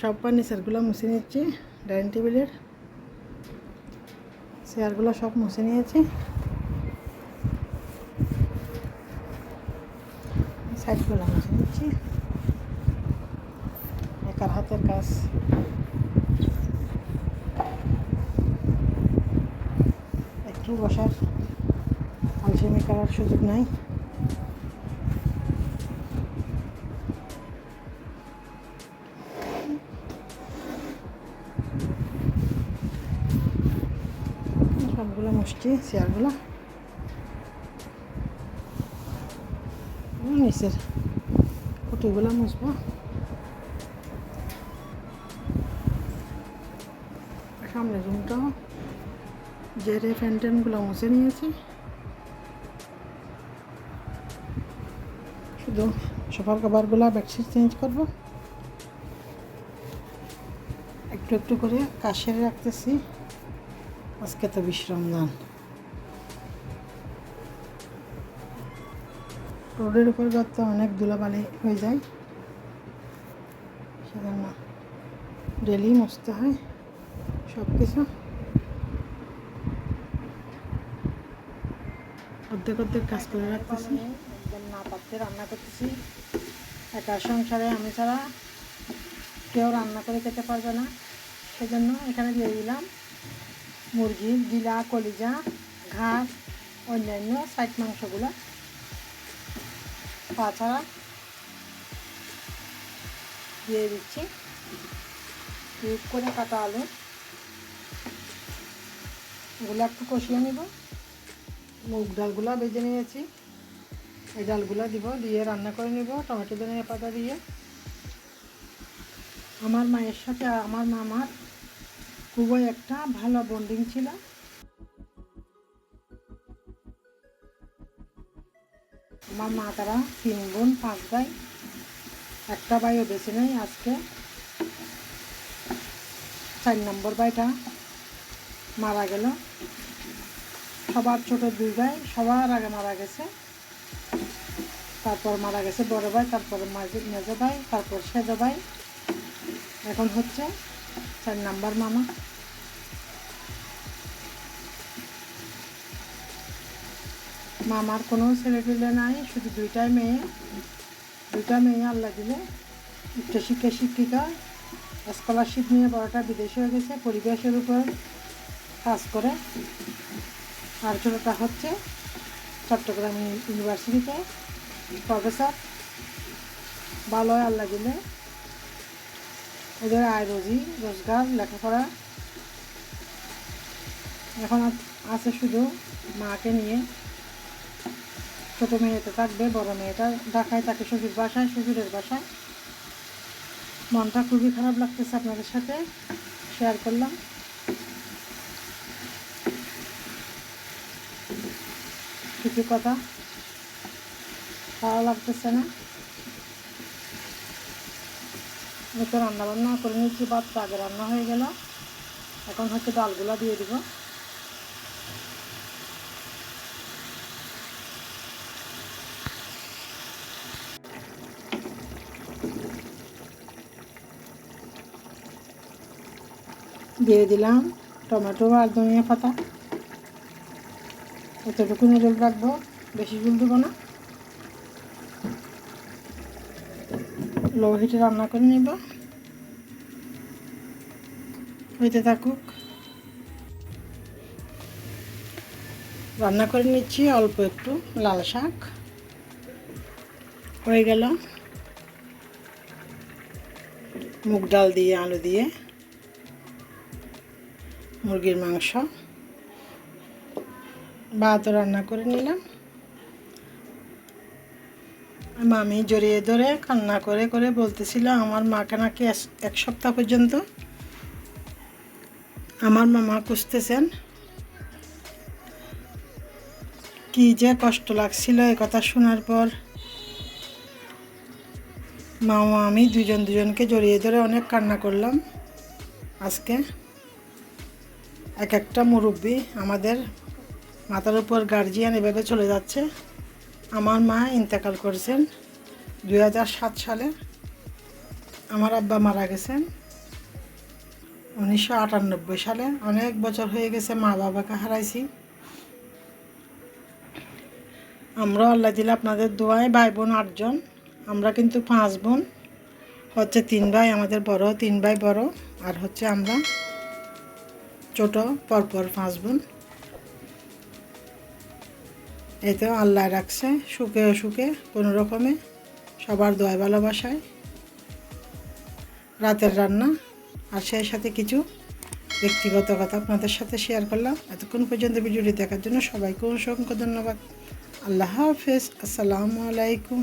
সব ফার্নিচারগুলো মুছে নিচ্ছি, ডাইনিং টেবিলের। চেয়ারগুলো সব মুছে নিয়েছি। সাইডগুলো মুছে নিচ্ছি। একার হাতের কাজ। একটু বসার, আলসেমি করার সুযোগ নাই। সবগুলো মুছছি চেয়ারগুলো নিচের কুটিগুলো মুছবো। সামনে রুমটাও জেরে ফ্যান্টেনগুলো মুছে নিয়েছি, শুধু সোফার কভারগুলো বেডশিট চেঞ্জ করব। একটু একটু করে কাজ সেরে রাখতেছি। আজকে তো বিশ্রাম দান রোডের উপর তো অনেক ধুলাবালি হয়ে যায়। সেজন্য ডেলি মুছতে হয় সব কিছু অর্ধেক অর্ধেক কাজ করে রাখতেছি। না পারতে রান্না করতেছি। একা সংসারে আমি ছাড়া কেউ রান্না করে খেতে পারবে না। সেজন্য এখানে দিয়ে দিলাম। মুরগির গিলা, কলিজা, ঘাস, অন্যান্য সাইড মাংসগুলো। তাছাড়া দিয়ে দিচ্ছি কিউব করে কাটা আলু। ওগুলো একটু কষিয়ে নিব। মুগ ডালগুলো বেজে নিয়েছি। এই ডালগুলো দিব, দিয়ে রান্না করে নিব টমেটো ধনিয়া পাতা দিয়ে। আমার মায়ের সাথে, আমার মামার খুবই একটা ভালো বন্ডিং ছিল। আমার মা তারা তিন বোন, পাঁচ ভাই, একটা ভাইও বেশি নেই আজকে। চার নম্বর ভাইটা মারা গেল। সবার ছোট দুই ভাই, সবার আগে মারা গেছে। তারপর মারা গেছে বড় ভাই, তারপর মেজো ভাই, তারপর সেজো ভাই। এখন হচ্ছে চার নাম্বার মামা মামার কোনো ছেলে পেলে নাই, শুধু দুইটাই মেয়ে। দুইটা মেয়ে আল্লাহ দিলে। উচ্চশিক্ষা শিক্ষিকা স্কলারশিপ নিয়ে বড়টা বিদেশে হয়ে গেছে, পরিবেশের উপর কাজ করে। আর ছোটোটা হচ্ছে চট্টগ্রাম ইউনিভার্সিটিতে প্রফেসর ভালো আল্লাহ দিলে। ওদের আয় রোজি, রোজগার, লেখাপড়া। এখন আছে শুধু মাকে নিয়ে। ছোটো মেয়েটা থাকবে, বড় মেয়েটা ঢাকায় তাকে শ্বশুর বাসায়, শ্বশুরের বাসায়। মনটা খুবই খারাপ লাগতেছে আপনাদের সাথে। শেয়ার করলাম। কিছু কথা ভালো লাগতেছে না? আমি তো রান্না করে নিচ্ছি ভাত আগে রান্না হয়ে গেল। এখন হচ্ছে ডালগুলো দিয়ে দিব। দিয়ে দিলাম টমেটো আর ধনিয়া পাতা। এতটুকু জল রাখব, বেশি জল দেবো না। লো হিটে রান্না করে নিব। হইতে থাকুক। রান্না করে নিচ্ছি অল্প একটু লাল শাক। হয়ে গেল। মুগ ডাল দিয়ে, আলু দিয়ে। মুরগির মাংস। ভাত রান্না করে নিলাম। মামি জড়িয়ে ধরে কান্না করে করে বলতেছিল, আমার মাকে নাকি এক সপ্তাহ পর্যন্ত আমার মামা খুঁজতেছেন। কি যে কষ্ট লাগছিল এ কথা শোনার পর। মামা, আমি দুজন দুজনকে জড়িয়ে ধরে অনেক কান্না করলাম। আজকে এক একটা মুরব্বী আমাদের মাথার উপর গার্জিয়ান এভাবে চলে যাচ্ছে। আমার মা ইন্তেকাল করেছেন দু হাজার সাত সালে। আমার আব্বা মারা গেছেন উনিশশো আটানব্বই সালে। অনেক বছর হয়ে গেছে মা বাবাকে হারাইছি। আমরা আল্লাহ দিলে আপনাদের দোয়ায় ভাই বোন আটজন। আমরা কিন্তু পাঁচ বোন। হচ্ছে তিন ভাই, আমাদের বড় তিন ভাই বড়, আর হচ্ছে আমরা ছোট, পরপর পাঁচ বোন। তো আল্লাহ রাখছে সুখে অসুখে কোনো রকমে, সবার দয় ভালোবাসায়। রাতের রান্না আর সেই সাথে কিছু ব্যক্তিগত কথা আপনাদের সাথে শেয়ার করলাম। এতক্ষণ পর্যন্ত ভিডিওটি দেখার জন্য সবাইকে অসংখ্য ধন্যবাদ। আল্লাহ হাফেজ। আসসালামু আলাইকুম।